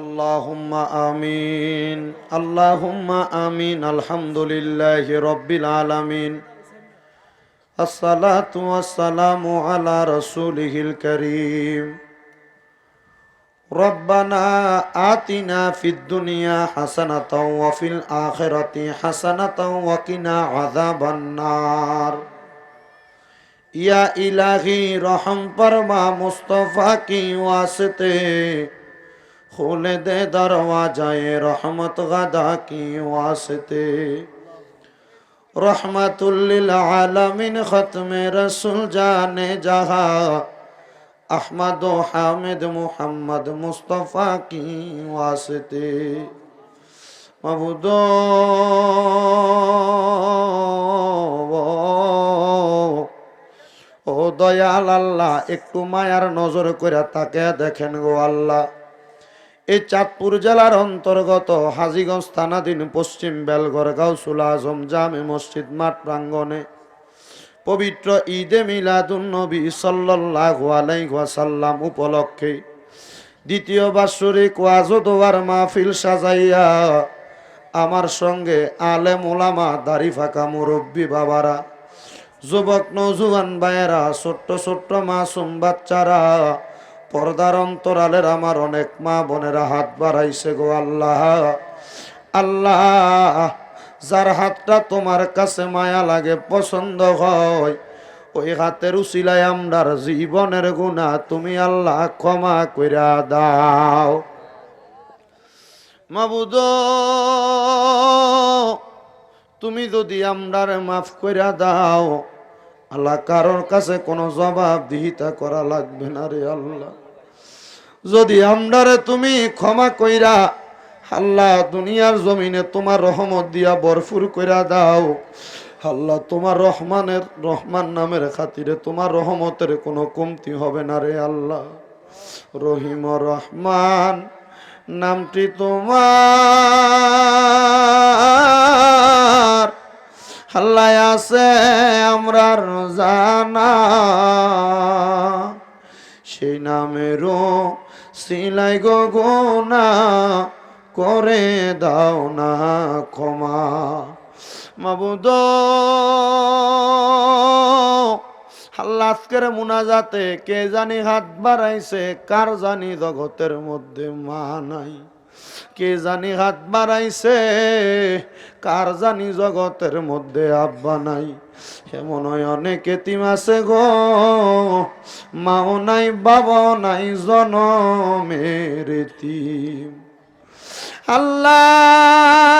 আল্লাহুম্মা আমিন আল্লাহুম্মা আমিন, আলহামদুলিল্লাহি রব্বিল আলামিন। আসসালাতু ওয়াসসালামু আলা রাসূলিহিল কারীম। রব্বানা আতিনা ফিদ দুনিয়া হাসানাতাও ওয়া ফিল আখিরাতি হাসানাতাও ওয়া কিনা ইয়া ইলাহি রহম ফরমা মুস্তাফা কি ওয়াসিতে। खोल दे दरवाजाए रहमत गदा की वास्ते रहमतुल्लिल आलमीन खत्म रसूल जाने जहा अहमद हामिद मोहम्मद मुस्तफ़ा की वास्ते मबूदो ও দয়াল আল্লাহ একটু মায়ার নজর করে তাকে দেখেন গো আল্লাহ এই চাঁদপুর জেলার অন্তর্গত হাজিগঞ্জ থানাধীন পশ্চিম বেলগড় গাউসুল আজম জামে মসজিদ মাঠ প্রাঙ্গনে পবিত্র ঈদে মিলাদুন নবী সাল্লাল্লাহু আলাইহি ওয়াসাল্লাম উপলক্ষে দ্বিতীয় বাৎসরিক ওয়াজদোয়ার মাহফিল সাজাইয়া আমার সঙ্গে আলেম ওলামা দাড়ি ফাঁকা মুরব্বী বাবারা, যুবক নৌজুয়ান ভাইয়েরা, ছোট্ট ছোট্ট মাসুম বাচ্চারা পর্দার অন্তরালের আমার অনেক মা বোনেরা হাত বাড়াইছে গো আল্লাহ। আল্লাহ, যার হাতটা তোমার কাছে মায়া লাগে, পছন্দ হয়, ওই হাতের উচিলায় আমরার জীবনের গুণা তুমি আল্লাহ ক্ষমা কইরা দাও। মাবুদ, তুমি যদি আমরার মাফ কইরা দাও, আল্লাহ কারোর কাছে কোনো জবাব দিহিতা করা লাগবে না রে আল্লাহ। যদি আমরারে তুমি ক্ষমা কইরা আল্লাহ দুনিয়ার জমিনে তোমার রহমত দিয়া বরফুর কইরা দাও আল্লাহ তোমার রহমানের, রহমান নামের খাতিরে তোমার রহমতের কোনো কমতি হবে না রে আল্লাহ। রহিম রহমান নামটি তোমার। আল্লাহ আছে আমরা জানা সেই নামেরও সিলাই গগনা করে দাও না ক্ষমা। মাবুদ, আল্লাহ আজকের মুনাজাতে কে জানি হাত বাড়াইছে, কার জানি জগতের মধ্যে মা নাই। কে জানি হাত বাড়াইছে, কার জানি জগতের মধ্যে আব্বা নাই। এমন অনেক এতিম আছে গো মাও নাই, বাবাও নাই, জনমের আল্লাহ,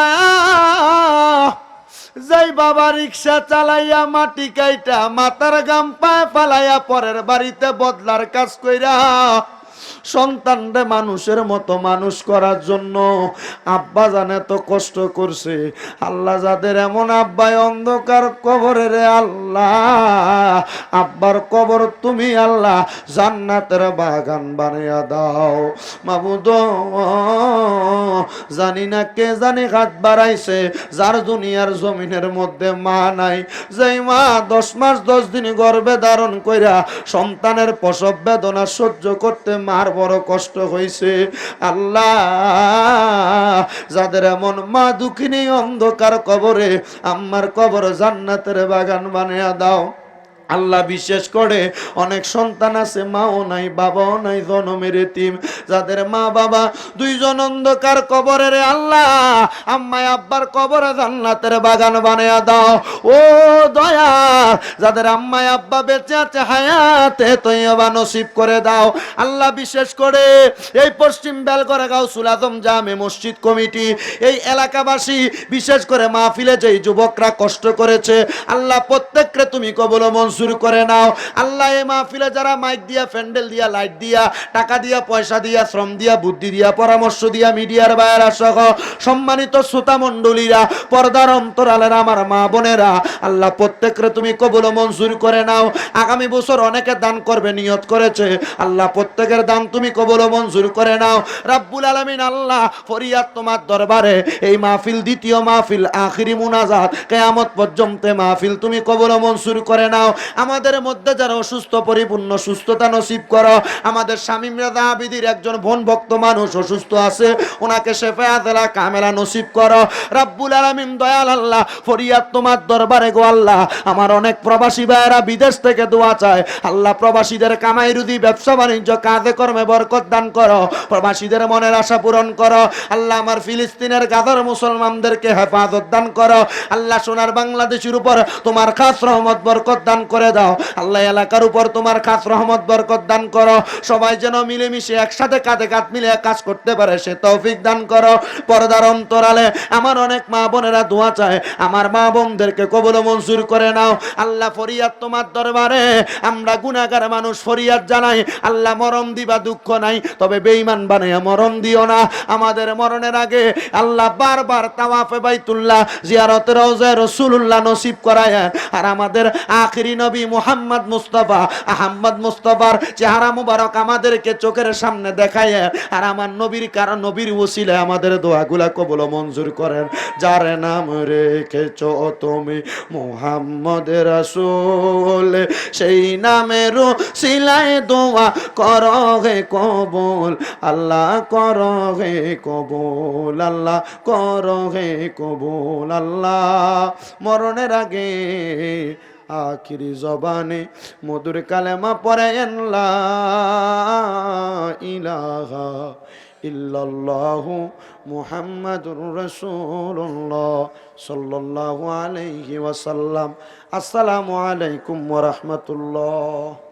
যাই বাবা রিক্সা চালাইয়া মাটি কাইটা, মাথার গাম পায় ফালাইয়া পরের বাড়িতে বদলার কাজ কইরা সন্তানরে মানুষের মতো মানুষ করার জন্য আব্বা জানে তো কষ্ট করছে। আল্লাহ যাদের এমন আব্বাই অন্ধকার কবরে রে আল্লাহ আব্বার কবর তুমি আল্লাহ জান্নাতের বাগান বানিয়ে দাও। মাবুদ জানি না কে জানি হাত বাড়াইছে, যার দুনিয়ার জমিনের মধ্যে মা নাই। যেই মা দশ মাস দশ দিন গর্ভে ধারণ কইরা সন্তানের প্রসব বেদনা সহ্য করতে মার বড় কষ্ট হয়েছে আল্লাহ, যাদের এমন মা দুঃখিনী অন্ধকার কবরে, আম্মার কবর জান্নাতের বাগান বানিয়ে দাও। আল্লাহ বিশেষ করে অনেক সন্তান আছে মাও নাই বাবাও নাই জনমের এতিম। যাদের মা বাবা, দুইজন অন্ধকার কবরে রে আল্লাহ আম্মায় আব্বার কবরে জান্নাতের বাগান বানিয়ে দাও। ও দয়া যাদের আম্মায় আব্বা বেঁচে আছে, হায়াতে তৈবা নসিব করে দাও। আল্লাহ বিশেষ করে এই পশ্চিম বেলগড়া আজম জামে মসজিদ কমিটি, এই এলাকাবাসী বিশেষ করে মাহফিলে যেই যুবকরা কষ্ট করেছে, আল্লাহ প্রত্যেককে তুমি কবল মঞ্জুর করে নাও। আল্লাহ এই মাহফিলে যারা মাইক দিয়া প্যান্ডেল দিয়া, লাইট দিয়া, টাকা দিয়া, পয়সা দিয়া শ্রম দিয়া, বুদ্ধি দিয়া, পরামর্শ দিয়া মিডিয়ার বাইরা সহ সম্মানিত শ্রোতা মণ্ডলীরা, পর্দার অন্তরালের, আমার মা বোনেরা, আল্লাহ প্রত্যেকরে তুমি কবল মঞ্জুর করে নাও। আগামী বছর অনেকে দান করবে, নিয়ত করেছে। আল্লাহ প্রত্যেকের দান তুমি কবল মঞ্জুর করে নাও। রাব্বুল আলমিন আল্লাহ ফরিয়াদ তোমার দরবারে, এই মাহফিল দ্বিতীয় মাহফিল, আখিরি মুনাজাত, কেয়ামত পর্যন্ত মাহফিল তুমি কবল মঞ্জুর করে নাও। আমাদের মধ্যে যারা অসুস্থ, পরিপূর্ণ সুস্থতা নসিব করো। আমাদের স্বামী মৃদা আবিদির একজন বোন ভক্ত মানুষ অসুস্থ আছে, ওনাকে শেফায়াতলা কামেলা নসিব করো। রাব্বুল আলামিন, দয়াল আল্লাহ, ফরিয়াদ তোমার দরবারে গো আল্লাহ। আমার অনেক প্রবাসী ভাইয়েরা বিদেশ থেকে দোয়া চায়। আল্লাহ প্রবাসীদের কামাই রুদি ব্যবসা বাণিজ্য, কাজে কর্মে বরকত দান করো। প্রবাসীদের মনের আশা পূরণ করো। আল্লাহ আমার ফিলিস্তিনের গাদর মুসলমানদেরকে হেফাজত দান করো। আল্লাহ সোনার বাংলাদেশের উপর তোমার খাস রহমত বরকত দান করে দাও। আল্লাহ এলাকার উপর তোমার খাস রহমত বরকত দান করো। সবাই যেন মিলেমিশে একসাথে কাঁধে কাঁধ মিলে কাজ করতে পারে, সে তৌফিক দান করো। পর্দার অন্তরালে আমার অনেক মা বোনেরা দোয়া চায়, আমার মা বোনদেরকে কবল মঞ্জুর করে নাও। আল্লাহ ফরিয়াদ তোমার দরবারে। আমরা গুনাহগার মানুষ, ফরিয়াদ জানাই। আল্লাহ মরণ দিবা দুঃখ নাই, তবে বেঈমান বানাইয়া মরণ দিও না। আমাদের মরণের আগে আল্লাহ বারবার তাওয়াফে বাইতুল্লাহ জিয়ারত রওজা রাসূলুল্লাহ নসিব করায়, আর আমাদের আখিরি নবী মুহাম্মদ মুস্তাফা আহমদ মুস্তাফার চেহারা মুবারক আমাদেরকে চোখের সামনে দেখায়। আর আমার নবীর কারণ নবীর ওসিলে আমাদের দোয়াগুলা কবুল মঞ্জুর করেন। যার নাম রেখেছ তুমি মুহাম্মদ রাসূল। সেই নামের সিলাই দোয়া কর হে কবল। আল্লাহ কর হে কবুল। আল্লাহ কর হে কবুল। আল্লাহ মরণের আগে আখিরি জবানে মধুর কালেমা পরে লা ইলাহা ইল্লাল্লাহু মুহাম্মাদুর রাসূলুল্লাহ সাল্লাল্লাহু আলাইহি ওয়াসাল্লাম। আসসালামু আলাইকুম ওয়া রাহমাতুল্লাহ।